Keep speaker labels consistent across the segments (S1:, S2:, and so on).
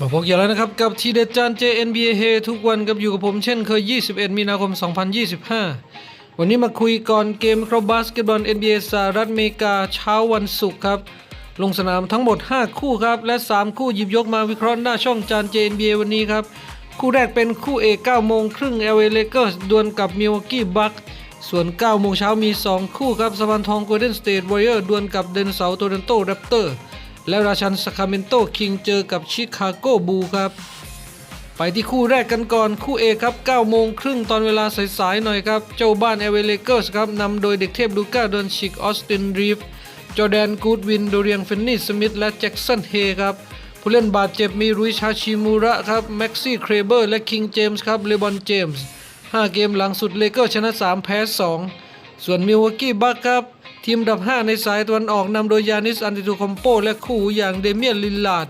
S1: มาพบกันแล้วนะครับ กับทีเด็ดจาน JNBA เฮทุกวันกับอยู่กับผมเช่นเคย 21 มีนาคม 2025 วันนี้มาคุยก่อนเกมครบบาสเกตบอล NBA สหรัฐอเมริกาเช้าวันศุกร์ครับ ลงสนามทั้งหมด 5 คู่ครับ และ 3 คู่หยิบยกมาวิเคราะห์หน้าช่องจาน JNBA วันนี้ครับ คู่แรกเป็นคู่เอก9โมงครึ่ง LA Lakers ดวลกับ Milwaukee Bucks ส่วน9โมงเช้ามี 2 คู่ครับสวรรค์ทอง Golden State Warriors ดวลกับเดนเสาโตเรนโตแรปเตอร์ และราชันสคาเมนโตคิงเจอกับชิคาโกบูครับ ไปที่คู่แรกกันก่อนคู่เอกครับ9โมงครึ่งตอนเวลาสายๆหน่อยครับ เจ้าบ้านเอเวเลเกอร์สครับนำโดยเด็กเทพลูก้าดอนชิกออสตินรีฟจอแดนกูดวินโดเรียงเฟนนี่สมิธและแจ็กสันเฮครับผู้เล่นบาดเจ็บมีรุยชาชิมูระครับแม็กซี่เครเบอร์และคิงเจมส์ครับเลบอนเจมส์5เกมหลังสุดเลเกอร์ชนะ 3 แพ้ 2 ส่วนมิววากี้บัคครับ ทีมอันดับ 5 ในสายตะวันออกนำโดยยานิสอันติโตคอมโปและคู่อย่างเดเมียนลิลลาด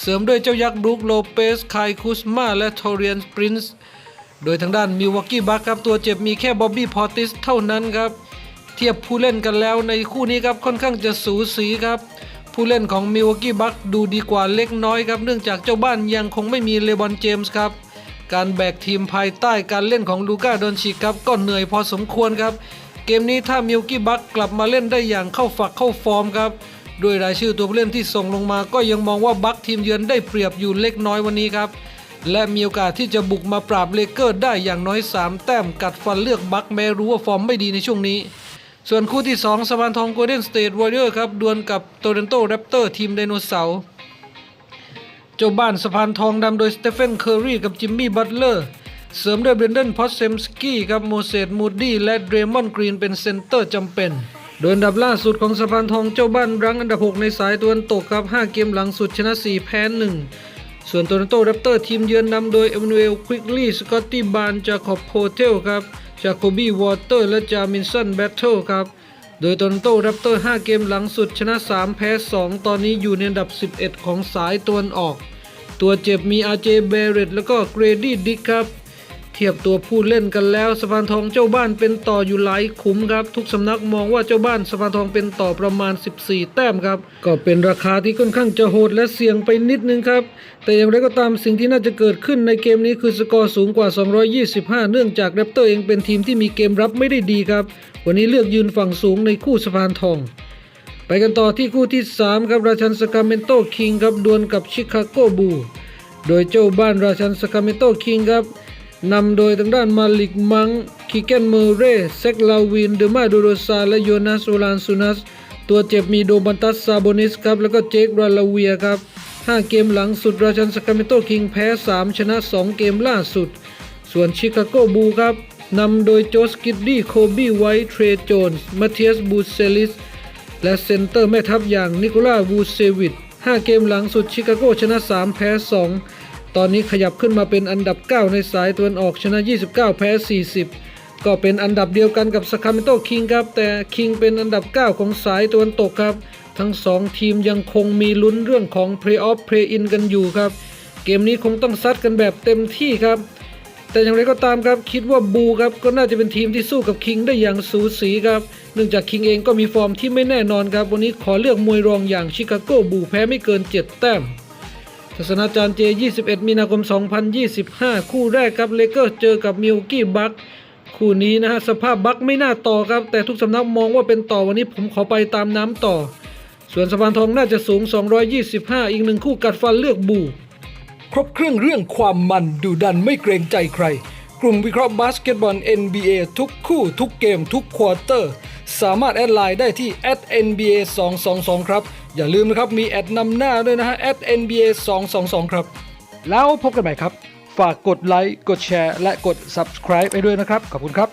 S1: เสริมด้วยเจ้ายักษ์บรูคโลเปสไคายคุสมาและทเรียนปรินซ์โดยทางด้านมิววากี้บัคครับตัวเจ็บมีแค่บ๊อบบี้พอติสเท่านั้นครับเทียบผู้เล่นกันแล้วในคู่นี้ครับค่อนข้างจะสูสีครับ ผู้เล่นของมิววากี้บัคดูดีกว่าเล็กน้อยครับ เนื่องจากเจ้าบ้านยังคงไม่มีเลบอนเจมส์ครับการแบกทีมภายใต้การเล่นของลูก้าดอนชิกครับก็เหนื่อยพอสมควรครับ เกมนี้ถ้ามิวกี้บัคกลับมาเล่นได้อย่างเข้าฝักเข้าฟอร์มครับด้วยรายชื่อตัวผู้เล่นที่ส่งลงมาก็ยังมองว่าบัคทีมเยือนได้เปรียบอยู่เล็กน้อยวันนี้ครับ และมีโอกาสที่จะบุกมาปราบเลเกอร์ได้อย่างน้อย 3 แต้มกัดฟันเลือกบัคแม้รู้ว่าฟอร์มไม่ดีในช่วงนี้ ส่วนคู่ที่ 2สวานทองโกลเด้นสเตทวอริเออร์ครับดวลกับโตเรนโตแรปเตอร์ทีมไดโนเสาร์เจ้าบ้านสะพานทองนำโดยสเตเฟนเคอร์รีกับจิมมี่บัตเลอร์ เสริมด้วยเบรนเดนพอสเซมสกี้ครับโมเสสมูดดี้และเดรมอนกรีนเป็นเซนเตอร์จำเป็นโดยอันดับล่าสุดของสะพานทองเจ้าบ้านรั้งอันดับ 6 ในสายตะวันตกครับ 5 เกมหลังสุดชนะ 4 แพ้ 1 ส่วนโตรอนโตแรปเตอร์ทีมเยือนนำโดยเอม a นูเอลควิกลีย์สกอตตี้บานจาคอบโพเทลครับจาโคบี้วอเตอร์และจามินสันแบทเทิลครับ โดยโตรอนโตแรปเตอร์ 5 เกมหลังสุดชนะ 3 แพ้ 2 ตอนนี้อยู่ในอันดับ 11 ของสายตะวันออก ตัวเจ็บมีอาเจเบเรตแล้วก็เกรดี้ดิกครับ ทียบตัวผู้เล่นกันแล้วสะพานทองเจ้าบ้านเป็นต่ออยู่หลายขุมครับ ทุกสำนักมองว่าเจ้าบ้านสะพานทองเป็นต่อประมาณ 14 แต้มครับ ก็เป็นราคาที่ค่อนข้างจะโหดและเสี่ยงไปนิดนึงครับ แต่อย่างไรก็ตามสิ่งที่น่าจะเกิดขึ้นในเกมนี้คือสกอร์สูงกว่า 225 เนื่องจากแรปเตอร์เองเป็นทีมที่มีเกมรับไม่ได้ดีครับ วันนี้เลือกยืนฝั่งสูงในคู่สะพานทองไปกันต่อที่คู่ที่ 3 ครับราชันสกาเมนโตคิงครับดวลกับชิคาโกบู โดยเจ้าบ้านราชันสกาเมนโตคิงครับ นำโดยทางด้านมาลิกมังคิเกนเมเรเซกลาวิน เดมาโดโรซา และโยนาสโอลานซูนัส ตัวเจ็บมีโดบันตัสซาโบนิสครับ แล้วก็เจคราลาเวียครับ 5 เกมหลังสุดราชันสกาเมโตคิงแพ้ 3 ชนะ 2 เกมล่าสุด ส่วนชิคาโกบูครับนำโดยโจสกิดดี้โคบี้ไวท์เทรโจนส์มาเทียสบูเซลิส และเซนเตอร์แม่ทัพอย่างนิโคล่าวูเซวิต5เกมหลังสุดชิคาโกชนะ 3 แพ้ 2 ตอนนี้ขยับขึ้นมาเป็นอันดับ 9 ในสายตะวันออกชนะ 29 แพ้ 40 ก็เป็นอันดับเดียวกันกับสคาเมโตคิงครับ แต่คิงเป็นอันดับ 9 ของสายตะวันตกครับ ทั้ง 2 ทีมยังคงมีลุ้นเรื่องของเพลย์ออฟเพลย์อินกันอยู่ครับ เกมนี้คงต้องซัดกันแบบเต็มที่ครับ แต่อย่างไรก็ตามครับคิดว่าบูครับก็น่าจะเป็นทีมที่สู้กับคิงได้อย่างสูสีครับเนื่องจากคิงเองก็มีฟอร์มที่ไม่แน่นอนครับวันนี้ขอเลือกมวยรองอย่างชิคาโกบูแพ้ไม่เกิน 7 แต้ม ศาสนาจารย์เจ 21 มีนาคม 2025 คู่แรกครับเลเกอร์เจอกับมิลกี้บัคคู่นี้นะฮะสภาพบัคไม่น่าต่อครับ แต่ทุกสำนักมองว่าเป็นต่อวันนี้ผมขอไปตามน้ำต่อ ส่วนสะพานทองน่าจะสูง 225 อีกหนึ่งคู่กัดฟันเลือกบู ครบเครื่องเรื่องความมันดูดันไม่เกรงใจใคร กลุ่มวิเคราะห์บาสเกตบอล NBA ทุกคู่ทุกเกมทุกควอเตอร์ สามารถแอดไลน์ได้ที่ @nba 222ครับอย่าลืมนะครับมีแอดนำหน้าด้วยนะฮะแอด @nba 222 ครับ แล้วพบกันใหม่ครับ ฝากกดไลค์กดแชร์และกด subscribe ไปด้วยนะครับ ขอบคุณครับ